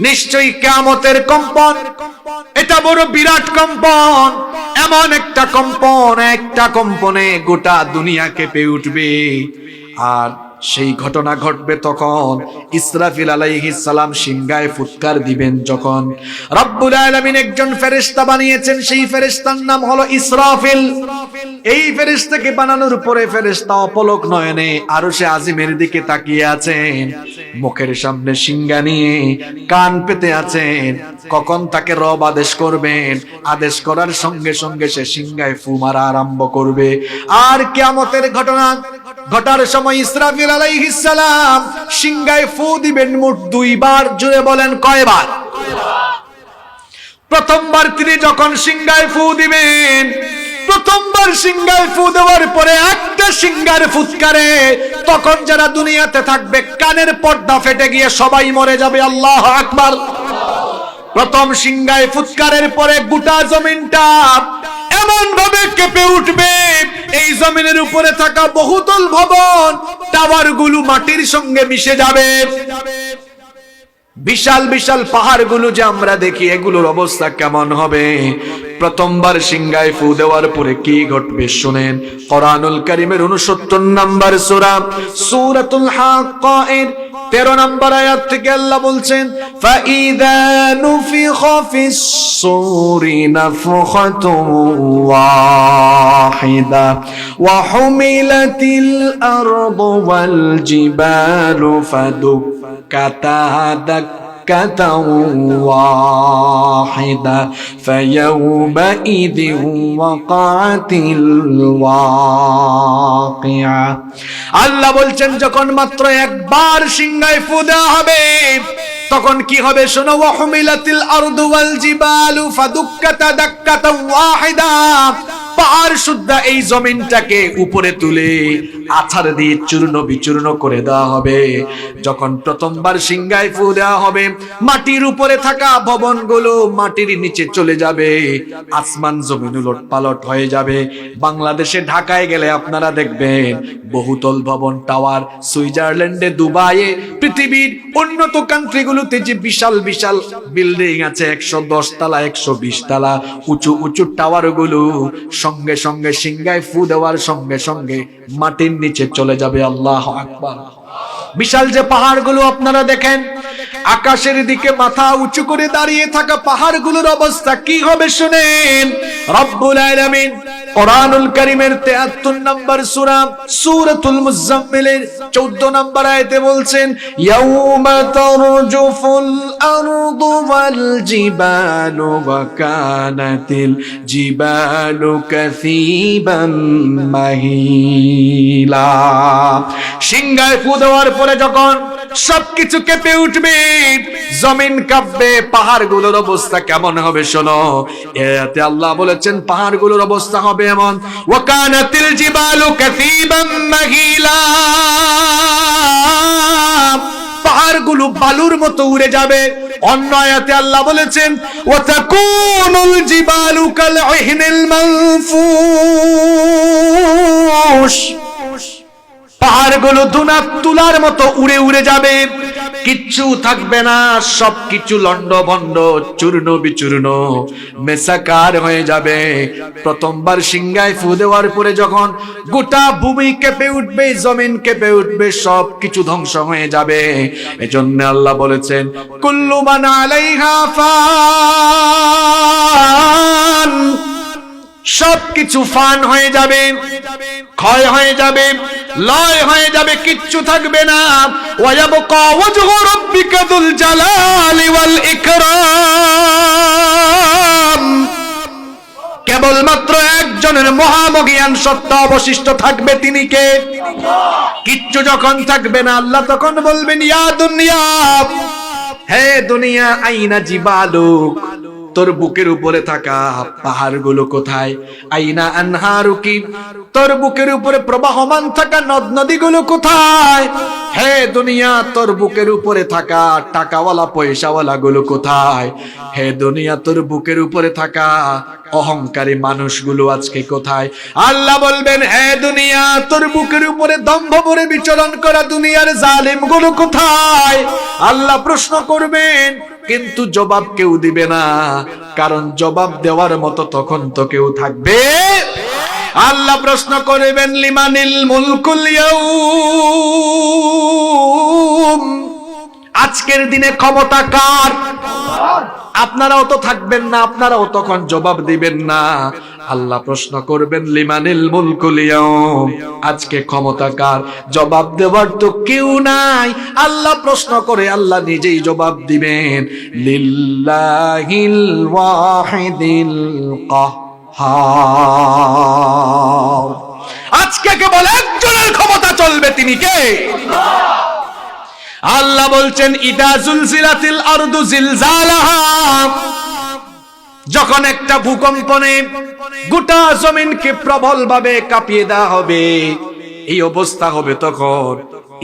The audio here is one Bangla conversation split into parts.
নিশ্চয়ই কেমতের কম্পন। এটা বড় বিরাট কম্পন। এমন একটা কম্পন, একটা কম্পনে গোটা দুনিয়া কেঁপে উঠবে। আর সেই ঘটনা ঘটবে তখন ইসরাফিল আলাইহিস সালাম সিংগায় ফুৎকার দিবেন যখন। রব্বুল আলামিন একজন ফেরেশতা বানিয়েছেন, সেই ফেরেশতার নাম হলো ইসরাফিল। এই ফেরেশতাকে বানানোর পরে ফেরেশতা অপলক নয়নে আরও সে আজিমের দিকে তাকিয়ে আছেন। মুখের সামনে সিংগা নিয়ে কান পেতে আছেন কখন তাকে রব আদেশ করবেন? আদেশ করার সঙ্গে সঙ্গে সে সিংগায় ফু মারা আরম্ভ করবে। আর কিয়ামতের ঘটনা ঘটার সময় ইসরাফিল আলাইহিস সালাম সিংগায় ফু দিবেন মোট দুইবার। জুড়ে বলেন, কয়বার? প্রথমবার তিনি যখন সিংগায় ফু দিবেন প্রথমবার সিংগায় ফু দেওয়ার পরে একটা সিংগার ফুৎকারে, তখন যারা দুনিয়াতে থাকবে, কানের পর্দা ফেটে গিয়ে সবাই মরে যাবে, আল্লাহ আকবার। প্রথম সিংগায় ফুৎকারের পরে গোটা জমিনটা এমন ভাবে কেঁপে উঠবে, এই জমিনের উপরে থাকা বহুতল ভবন টাওয়ারগুলো মাটির সঙ্গে মিশে যাবে। বিশাল বিশাল পাহাড়গুলো যে আমরা দেখি, এগুলোর অবস্থা কেমন হবে? প্রথমবার সিংগায় ফু দেওয়ার পরে কি ঘটবে শুনেন। কোরআনুল কারিমের উনসত্তর নাম্বার সূরা, সূরাতুল হাক্কায়ের তেরো নম্বর আয়াত থেকে আল্লাহ বলছেন, ফাইদা নুফিখা ফিস সূরি নাফখাতুন ওয়াহিদা ওয়া হুমিলাতিল আরদু ওয়াল জিবালু ফাদুক্কাতা دكة واحدة فيومئذ وقعت الواقعة আল্লাহ বলছেন যখন মাত্র একবার সিংহায় ফু দেওয়া হবে তখন কি হবে শোনো ওয়াহমিলাতিল আরদু ওয়াল জিবালু ফাদুক্কাতা দাক্কাতা ওয়াহিদা পাহাড় সুদ্ধা এই জমিনটাকে উপরে তুলে আছাড় দিয়ে চূর্ণ বিচূর্ণ করে দেওয়া হবে। যখন প্রথমবার সিংগায় ফু দেওয়া হবে, মাটির উপরে থাকা ভবনগুলো মাটির নিচে চলে যাবে। আসমান জমিন পালট হয়ে যাবে। বাংলাদেশে ঢাকায় গেলে আপনারা দেখবেন, বহুতল ভবন, টাওয়ার, সুইজারল্যান্ডে দুবাইয়ে পৃথিবীর উন্নত কান্ট্রিগুলোতে যে বিশাল বিশাল বিল্ডিং আছে, একশো দশ তালা, একশো বিশ তালা, উঁচু উঁচু টাওয়ারগুলো সঙ্গে সঙ্গে সিংগায় ফু দেওয়ার সঙ্গে সঙ্গে মাটির নিচে চলে যাবে, আল্লাহ আকবার। বিশাল যে পাহাড়গুলো আপনারা দেখেন, আকাশের দিকে মাথা উঁচু করে দাঁড়িয়ে থাকা পাহাড়গুলোর অবস্থা কি হবে শুনেন? রব্বুল আলামিন কোরআনুল কারীমের 73 নম্বর সূরা সূরাতুল মুজাম্মিলের 14 নম্বর আয়াতে বলছেন, ইয়াউমা তারজুফুল আরদু ওয়াল জিবালু ওয়া কানাতিল জিবালু মাহিলা। সিংহায় ফু দেওয়ার পরে যখন সবকিছু কেঁপে উঠবে, জমিন কাঁপবে, পাহাড়গুলোর অবস্থা কেমন হবে শোনো? এতে আল্লাহ বলেছেন, পাহাড়গুলোর অবস্থা হবে এমন। ওয়াকানাতিল জিবালু কাসীবাম মাহিলা পাহাড়গুলো বালুর মতো উড়ে যাবে। অন্য আয়াতে আল্লাহ বলেছেন, ওয়াতাকুনুল জিবালু কাল ইহনিল মানফুশ পাহাড়গুলো দুনাত তুলার মতো উড়ে উড়ে যাবে। কিচ্ছু থাকবে না সব কিছু লন্ড ভন্ড চূর্ণ বিচূর্ণ, মেসাকার হয়ে যাবে। প্রথমবার সিংহায় ফু দেওয়ার পরে যখন গোটা ভূমি কেঁপে উঠবে, জমিন কেঁপে উঠবে সব কিছু ধ্বংস হয়ে যাবে। এজন্য আল্লাহ বলেছেন, কুল্লু মান আলাইহা ফান। সবকিছু ফান হয়ে যাবে, ক্ষয় হয়ে যাবে, লয় হয়ে যাবে, কিচ্ছু থাকবে না। ওয়ায়াবকা ওয়াজহু রাব্বিকা জালালি ওয়াল ইকরাম। কেবলমাত্র একজনের মহামগিয়ান সত্তা অবশিষ্ট থাকবে তিনি কে? কিচ্ছু যখন থাকবে না, আল্লাহ তখন বলবেন, ইয়া দুনিয়া, হে দুনিয়া, আইনা জিবালুক? তোর বুকের উপরে থাকা পাহাড়গুলো কোথায়? আইনা আনহারুকি। তোর বুকের উপরে প্রবাহমান থাকা নদ নদীগুলো কোথায়? হে দুনিয়া, তোর বুকের উপরে থাকা টাকাওয়ালা পয়সাওয়ালা গুলো কোথায়? হে দুনিয়া, তোর বুকের উপরে থাকা অহংকারী মানুষগুলো আজকে কোথায়? আল্লাহ বলবেন, হে দুনিয়া, তোর বুকের উপরে দম্ভ ভরে বিচরণ করা দুনিয়ার জালিমগুলো কোথায়? আল্লাহ প্রশ্ন করবেন কিন্তু জবাব কেউ দিবে না। কারণ জবাব দেওয়ার মতো তখন তো কেউ থাকবে। আল্লাহ প্রশ্ন করবেন, লিমানিল মুলকুল ইয়াউম? আজকের দিনে ক্ষমতা কার? আপনারাও তো থাকবেন না, আপনারাও তখন জবাব দিবেন না। আল্লাহ প্রশ্ন করবেন, লিমানিল মুলকুল ইয়াউম আজকে ক্ষমতা কার? জবাব দেওয়ার তো কেউ নাই। আল্লাহ প্রশ্ন করে, আল্লাহ নিজেই জবাব দিবেন, লিল্লাহিল ওয়াহিদিল কাহ্হার আজকে কেবল একজনের ক্ষমতা চলবে, তিনি কে? আল্লাহ বলছেন, ইদা জুলজিলাতিল আরদু জিলজালাহা। যখন একটা ভূকম্পনে গোটা জমিনকে প্রবল ভাবে কাঁপিয়ে দেওয়া হবে, এই অবস্থা হবে তখন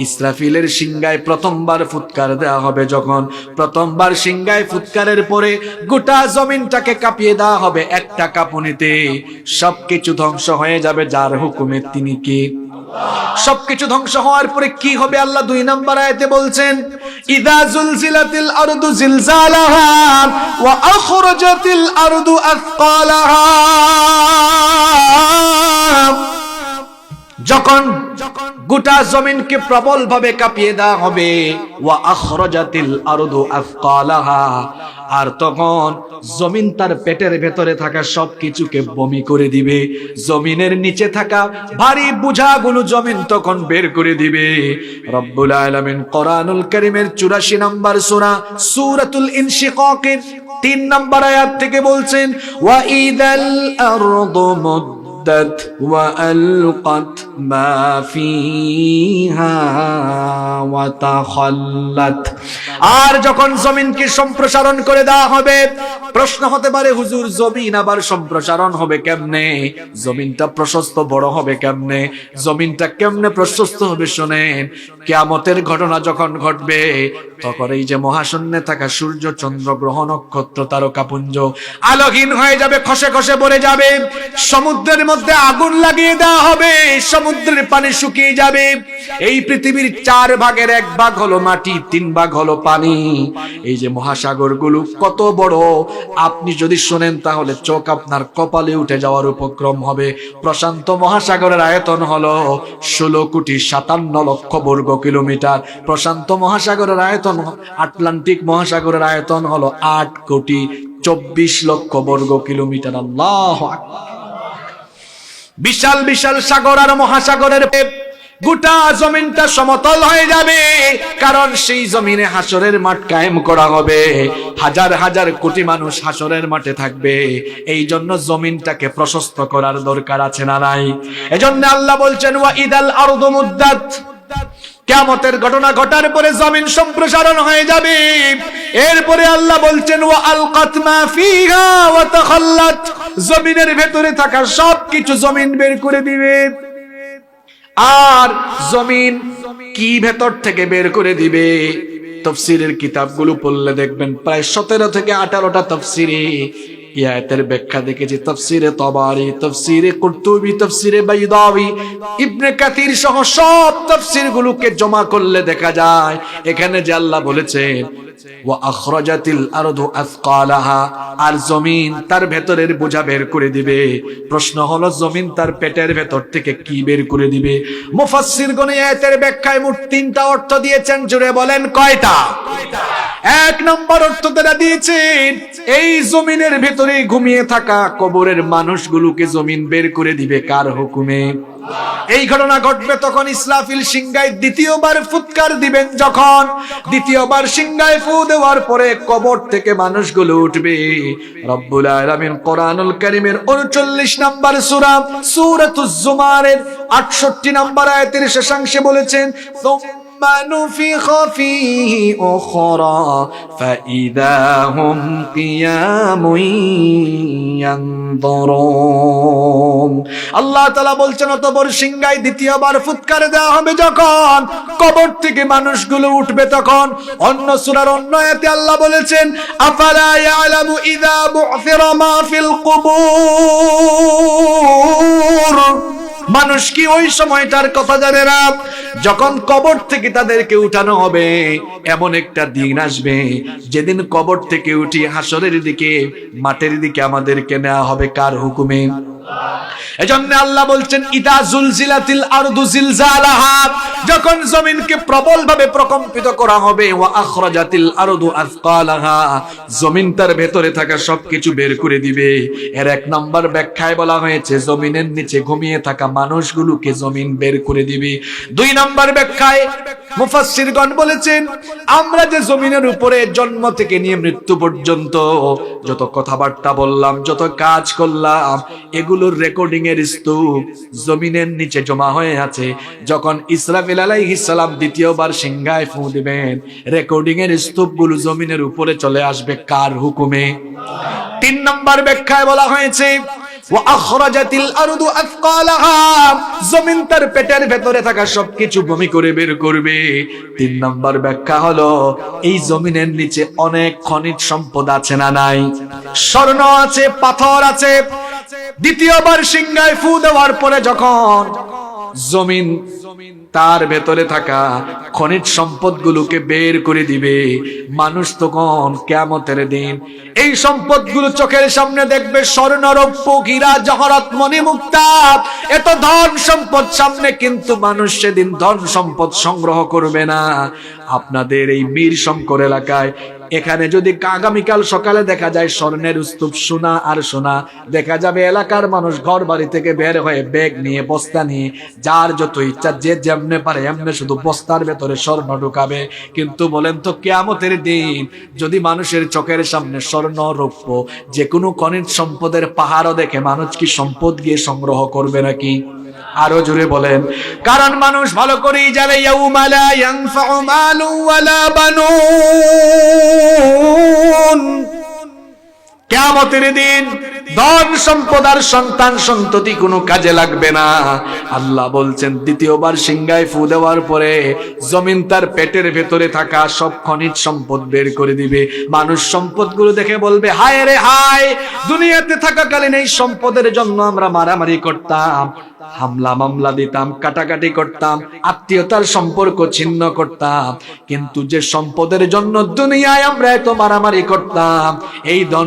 ইসরাফিলের সিংগায় প্রথমবার ফুৎকার দেওয়া হবে, যখন প্রথমবার সিংগায় ফুৎকারের পরে গোটা জমিনটাকে কাঁপিয়ে দেওয়া হবে, একটা কাঁপুনিতে সবকিছু ধ্বংস হয়ে যাবে, যার হুকুমে তিনি কে? সবকিছু ধ্বংস হওয়ার পরে কি হবে আল্লাহ দুই নম্বর আয়াতে বলছেন, ইদা জুলজিলাতিল আরদু জিলজালাহা ওয়া আখরাজাতিল আরদু আথকালাহা যখন গোটা জমিনকে প্রবল ভাবে কাঁপিয়ে দেওয়া হবে। ওয়া আখরাজাতিল আরদু আথকালাহা আর তখন জমিন তার পেটের ভেতরে থাকা সব কিছুকে বমি করে দিবে। জমিনের নিচে থাকা ভারী বোঝাগুলো জমিন তখন বের করে দিবে। রব্বুল আলামিন কোরআনুল কারীমের 84 নম্বর সূরা সূরাতুল ইনশিকাকের তিন নম্বর আয়াত থেকে বলছেন, ওয়া ইদাল আরদু مدت وألقت ما فيها وتخلت আর যখন জমিনকে সম্প্রসারণ করে দেওয়া হবে, প্রশ্ন হতে পারে, হুজুর, জমিন আবার সম্প্রসারণ হবে কেমনে? জমিনটা প্রশস্ত বড় হবে কেমনে? জমিনটা কেমনে প্রশস্ত হবে শোনেন, কেয়ামতের ঘটনা যখন ঘটবে, তখন এই যে মহাশূন্যে থাকা সূর্য, চন্দ্র, গ্রহ, নক্ষত্র, তারকাপুঞ্জ আলোহীন হয়ে যাবে, খসে খসে পড়ে যাবে, সমুদ্রের মধ্যে আগুন লাগিয়ে দেওয়া হবে, সমুদ্রের পানি শুকিয়ে যাবে। এই পৃথিবীর চার ভাগের এক ভাগ হলো মাটি, তিন ভাগ হলো পানি। এই যে মহাসাগরগুলো কত বড়। আপনি যদি শোনেন তাহলে চোখ আপনার কপালে উঠে যাওয়ার উপক্রম হবে। প্রশান্ত মহাসাগরের আয়তন হলো ষোলো কোটি সাতান্ন লক্ষ বর্গ কিলোমিটার। প্রশান্ত মহাসাগরের আয়তন, আটলান্টিক মহাসাগরের আয়তন হলো আট কোটি চব্বিশ লক্ষ বর্গ কিলোমিটার। আল্লাহ বিশাল বিশাল সাগর আর মহাসাগরের গোটা জমিনটা সমতল হয়ে যাবে। কারণ সেই জমিনে হাসরের মাঠ কায়েম করা হবে। হাজার হাজার কোটি মানুষ হাসরের মাঠে থাকবে। এই জন্য জমিনটাকে প্রশস্ত করার দরকার আছে না নাই? এজন্য আল্লাহ বলছেন, ওয়া ইদাল আরদু মুদ্দাত। কেমতের ঘটনা ঘটার পরে জমিন সম্প্রসারণ হয়ে যাবে। এরপরে আল্লাহ বলছেন ও আলকাত মা ফিহা ওয়া তাখাল্লাত। জমিনের ভেতরে থাকা সব কিছু জমিন বের করে দিবে। আর জমিন কি ভেতর থেকে বের করে দিবে? তফসিরের কিতাবগুলো পড়লে দেখবেন প্রায় সতেরো থেকে আঠারোটা তফসিরে ইয়াতের ব্যাখ্যা দেখেছি। তফসিরে তবারি, তফসিরে কুর্তুবি, তফসিরে বাইদাবি ইবনে কাতির সহ সব তফসির গুলোকে জমা করলে দেখা যায়, এখানে যে আল্লাহ বলেছেন আর জমিন তার ভেতরের বোঝা বের করে দিবে। প্রশ্ন হলো, জমিন তার পেটের ভেতর থেকে কি বের করে দিবে? ব্যাখ্যায় মোট তিনটা অর্থ দিয়েছেন, জুড়ে বলেন কয়টা? এক নম্বর অর্থ তারা দিয়েছেন, এই জমিনের ভেতরে ঘুমিয়ে থাকা কবরের মানুষগুলোকে জমিন বের করে দিবে কার হুকুমে? এই ঘটনা ঘটবে তখন ইসলাফিল সিংগায় দ্বিতীয়বার ফুৎকার দিবেন যখন দ্বিতীয়বার সিংগায় ফু দেওয়ার পরে কবর থেকে মানুষগুলো উঠবে। রব্বুল আলামিন কোরআনুল কারীমের 39 নাম্বার সূরা, সূরাতুজ আটষট্টি 68 আয়তের আয়াতের শেষাংশে বলেছেন نفخ فيه أخرى فإذا هم قيام ينظرون আল্লাহ তালা বলছেন অতবর সিংহায় দ্বিতীয়বার ফুৎকার দেওয়া হবে যখন কবর থেকে মানুষগুলো উঠবে তখন অন্য সুরার অন্য এতে আল্লাহ বলেছেন আফালা ইয়ালামু ইদা বু'থিরা মা ফিল কুবুর মানুষ কি ওই সময়টার কথা জানে না? যখন কবর থেকে তাদেরকে উঠানো হবে, এমন একটা দিন আসবে। যেদিন কবর থেকে উঠি হাসরের দিকে, মাঠের দিকে আমাদেরকে নেওয়া হবে কার হুকুমে? এজন্য আল্লাহ বলছেন, ইদা জুলজিলাতিল আরদু জিলজালাহা। যখন জমিনকে প্রবল ভাবে প্রকম্পিত করা হবে, ওয়া আখরাজাতিল আরদু আসকালাহা, জমিন তার ভেতরে থাকা সবকিছু বের করে দিবে। এর এক নম্বর ব্যাখ্যায় বলা হয়েছে, জমিনের নিচে ঘুমিয়ে থাকা মানুষগুলোকে জমিন বের করে দিবে। দুই নম্বর ব্যাখ্যায় মুফাসসিরগণ বলেছেন, আমরা যে জমিনের উপরে জন্ম থেকে নিয়ে মৃত্যু পর্যন্ত যত কথাবার্তা বললাম, যত কাজ করলাম, এগুলোর রেকর্ডিং এর স্তূপ জমিনের নিচে জমা হয়ে আছে। যখন ইসরাফিল আলাইহিসালাম দ্বিতীয়বার সিংহায় ফু দিবেন। রেকর্ডিং এর স্তূপগুলো জমিনের উপরে চলে আসবে কার হুকুমে? তিন নম্বর ব্যাখ্যায় বলা হয়েছে পাথর আছে। দ্বিতীয়বার সিংহায় ফু দেওয়ার পরে যখন জমিন তার ভেতরে থাকা খনিজ সম্পদগুলোকে বের করে দিবে। মানুষ তখন কেমতের দিন এই সম্পদগুলো চোখের সামনে দেখবে স্বর্ণ রৌপ্য হীরা, জহরত মণি মুক্তা এত ধন সম্পদ সামনে কিন্তু মানুষ সেদিন ধন সম্পদ সংগ্রহ করবে না। আপনাদের এই মীর শঙ্কর এলাকায় এখানে যদি আগামীকাল সকালে দেখা যায় স্বর্ণের স্তূপ সোনা আর সোনা, দেখা যাবে এলাকার মানুষ ঘর বাড়ি থেকে বের হয়ে ব্যাগ নিয়ে, বস্তা নিয়ে, যার যত ইচ্ছা যে যেমনে পারে এমনে শুধু বস্তার ভেতরে স্বর্ণ ঢুকাবে। কিন্তু বলেন তো কেয়ামতের দিন, যদি মানুষের চোখের সামনে স্বর্ণ রৌপ্য যে কোনো খনিজ সম্পদের পাহাড়ও দেখে মানুষ কি সম্পদ গিয়ে সংগ্রহ করবে নাকি? আরও জোরে বলেন কারণ মানুষ ভালো করেই জানে ইয়াউমালা ইয়ানফাউ মালু ওয়ালা বানুন। কেয়ামতের দিন ধন সম্পদ আর সন্তান সন্ততি কোনো কাজে লাগবে না। আল্লাহ বলছেন, দ্বিতীয়বার সিংহায় ফু দেওয়ার পরে জমিন তার পেটের ভেতরে থাকা সব খনিজ সম্পদ বের করে দিবে। মানুষ সম্পদগুলো দেখে বলবে, হায় রে হায়, দুনিয়াতে থাকাকালীন এই সম্পদের জন্য আমরা মারামারি করতাম, হামলা মামলা দিতাম, কাটাকাটি করতাম, আত্মীয়তার সম্পর্ক ছিন্ন করতাম। কিন্তু যে সম্পদের জন্য দুনিয়ায় আমরা এত মারামারি করতাম, এই ধন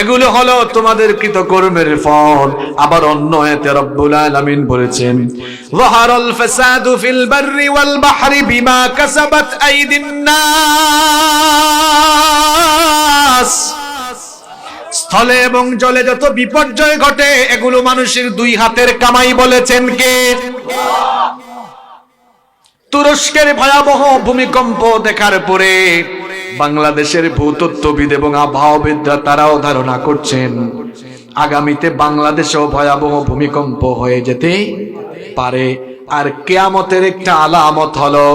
এগুলো হলো তোমাদের কৃত কর্মের ফল। আবার অন্য এতে রব্বুল আলামিন বলেছেন, ওয়াহারাল ফাসাদু ফিল বাররি ওয়াল বাহরি বিমা কাসাবাত আইদিন নাস। স্থলে এবং জলে যত বিপর্যয় ঘটে, এগুলো মানুষের দুই হাতের কামাই বলেছেন কে? তুরস্কের ভয়াবহ ভূমিকম্প দেখার পরে বাংলাদেশের ভূতত্ত্ববিদ এবং আবহাওয়াবিদরা তারাও ধারণা করছেন, আগামীতে বাংলাদেশেও ভয়াবহ ভূমিকম্প হয়ে যেতে পারে। আর কেয়ামতের একটা আলামত হলো